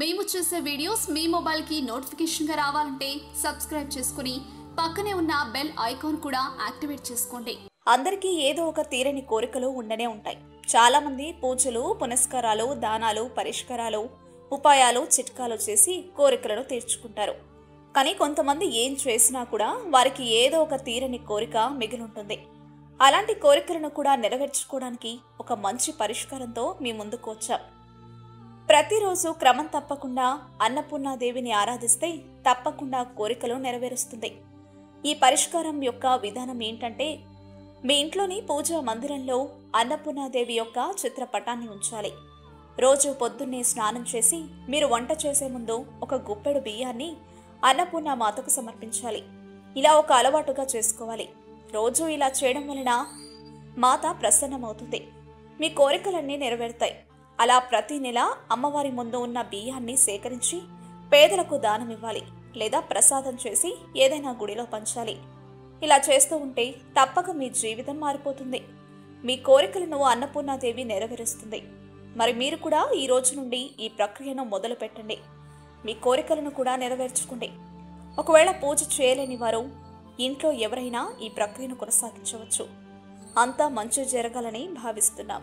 మేము చేసే వీడియోస్ మీ మొబైల్కి నోటిఫికేషన్గా రావాలంటే సబ్స్క్రైబ్ చేసుకుని పక్కనే ఉన్న బెల్ ఐకాన్ కూడా యాక్టివేట్ చేసుకోండి. అందరికీ ఏదో ఒక తీరని కోరికలు ఉండనే ఉంటాయి. చాలామంది పూజలు పునస్కారాలు దానాలు పరిష్కారాలు ఉపాయాలు చిట్కాలు చేసి కోరికలను తీర్చుకుంటారు. కానీ కొంతమంది ఏం చేసినా కూడా వారికి ఏదో ఒక తీరని కోరిక మిగిలింటుంది. అలాంటి కోరికలను కూడా నెరవేర్చుకోవడానికి ఒక మంచి పరిష్కారంతో మీ ముందుకు వచ్చాం. ప్రతిరోజు క్రమం తప్పకుండా అన్నపూర్ణాదేవిని ఆరాధిస్తే తప్పకుండా కోరికలు నెరవేరుస్తుంది. ఈ పరిష్కారం యొక్క విధానం ఏంటంటే మీ ఇంట్లోని పూజా మందిరంలో అన్నపూర్ణాదేవి యొక్క చిత్రపటాన్ని ఉంచాలి. రోజు పొద్దున్నే స్నానం చేసి మీరు వంట చేసే ముందు ఒక గుప్పెడు బియ్యాన్ని అన్నపూర్ణ మాతకు సమర్పించాలి. ఇలా ఒక అలవాటుగా చేసుకోవాలి. రోజు ఇలా చేయడం వలన మాత ప్రసన్నమవుతుంది. మీ కోరికలన్నీ నెరవేరుతాయి. అలా ప్రతి నెల అమ్మవారి ముందు ఉన్న బియ్యాన్ని సేకరించి పేదలకు దానం ఇవ్వాలి లేదా ప్రసాదం చేసి ఏదైనా గుడిలో పంచాలి. ఇలా చేస్తూ ఉంటే తప్పక మీ జీవితం మారిపోతుంది. మీ కోరికలను అన్నపూర్ణాదేవి నెరవేరుస్తుంది. మరి మీరు కూడా ఈ రోజు నుండి ఈ ప్రక్రియను మొదలు పెట్టండి మీ కోరికలను కూడా నెరవేర్చుకోండి. ఒకవేళ పూజ చేయలేని వారు ఇంట్లో ఎవరైనా ఈ ప్రక్రియను కొనసాగించవచ్చు. అంతా మంచి జరగాలని భావిస్తున్నాం.